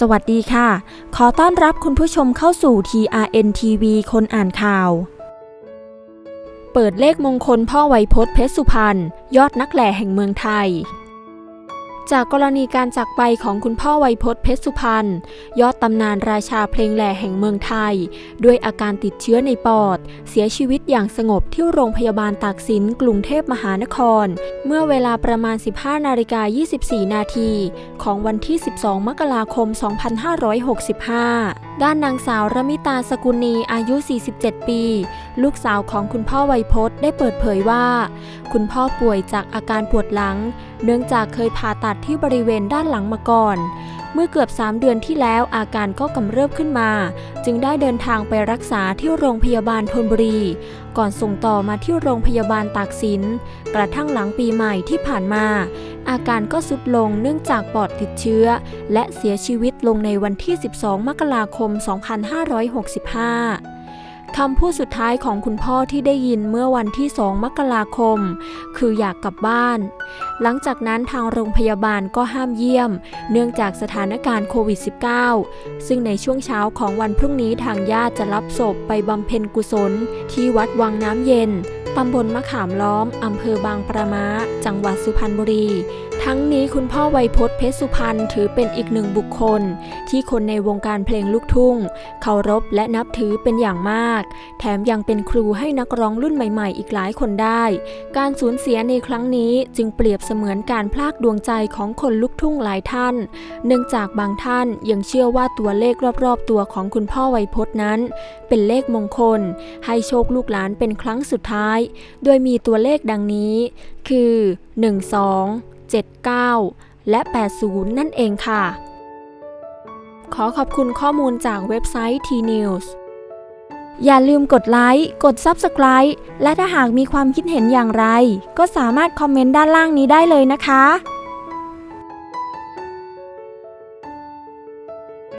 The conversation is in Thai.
สวัสดีค่ะ ขอต้อนรับคุณผู้ชมเข้าสู่ TRN TV คนอ่านข่าว เปิดเลขมงคลพ่อไวยพจน์เพชรสุพรรณยอดนักแหล่แห่งเมืองไทย จากกรณีการจากไปของคุณพ่อไวยพจน์เพชรสุพรรณยอดตำนานราชาเพลงแหล่แห่งเมืองไทย ด้วยอาการติดเชื้อในปอด เสียชีวิตอย่างสงบที่โรงพยาบาลตากสินกรุงเทพมหานคร เมื่อเวลาประมาณ 15 นาฬิกา 24 นาที ของวันที่ 12 มกราคม 2565 ด้านนางสาวระมิตาสกุลนีอายุ 47 ปี ลูกสาวของคุณพ่อไวยพจน์ได้เปิดเผยว่า คุณพ่อป่วยจากอาการปวดหลัง เนื่องจากเคยผ่าตัดที่บริเวณด้านหลังมาก่อน เมื่อเกือบ 3 เดือนที่แล้วอาการก็กำเริบขึ้นมา จึงได้เดินทางไปรักษาที่โรงพยาบาลธนบุรี ก่อนส่งต่อมาที่โรงพยาบาลตากสิน กระทั่งหลังปีใหม่ที่ผ่านมา อาการก็สุดลงเนื่องจากปอดติดเชื้อ และเสียชีวิตลงในวันที่ 12 มกราคม 2565 คำพูดสุดท้ายของคุณพ่อที่ได้ยินเมื่อวันที่2มกราคม คืออยากกลับบ้าน หลังจากนั้นทางโรงพยาบาลก็ห้ามเยี่ยม เนื่องจากสถานการณ์โควิด -19 ซึ่งในช่วงเช้าของวันพรุ่งนี้ทางญาติจะรับศพไปบำเพ็ญกุศล ที่วัดวังน้ำเย็นตำบลมะขามล้อม อำเภอบางประมาจังหวัดสุพรรณบุรีทั้งนี้คุณพ่อไวยพจน์เพชรสุพรรณถือเป็นอีกหนึ่งบุคคล ที่คนในวงการเพลงลูกทุ่ง เคารพและนับถือเป็นอย่างมาก แถมยังเป็นครูให้นักร้องรุ่นใหม่ๆ อีกหลายคนได้ การสูญเสียในครั้งนี้จึงเปรียบเสมือนการพลากดวงใจของคนลูกทุ่งหลายท่าน เนื่องจากบางท่านยังเชื่อว่าตัวเลขรอบๆ ตัวของคุณพ่อไวยพจน์นั้น เป็นเลขมงคล ให้โชคลูกหลานเป็นครั้งสุดท้าย โดยมีตัวเลขดังนี้ คือ 12 79 และ 80 นั่นเองค่ะ ขอขอบคุณข้อมูลจากเว็บไซต์ T-News อย่าลืมกดไลค์ กด Subscribe และถ้าหากมีความคิดเห็นอย่างไร ก็สามารถคอมเมนต์ด้านล่างนี้ได้เลยนะคะ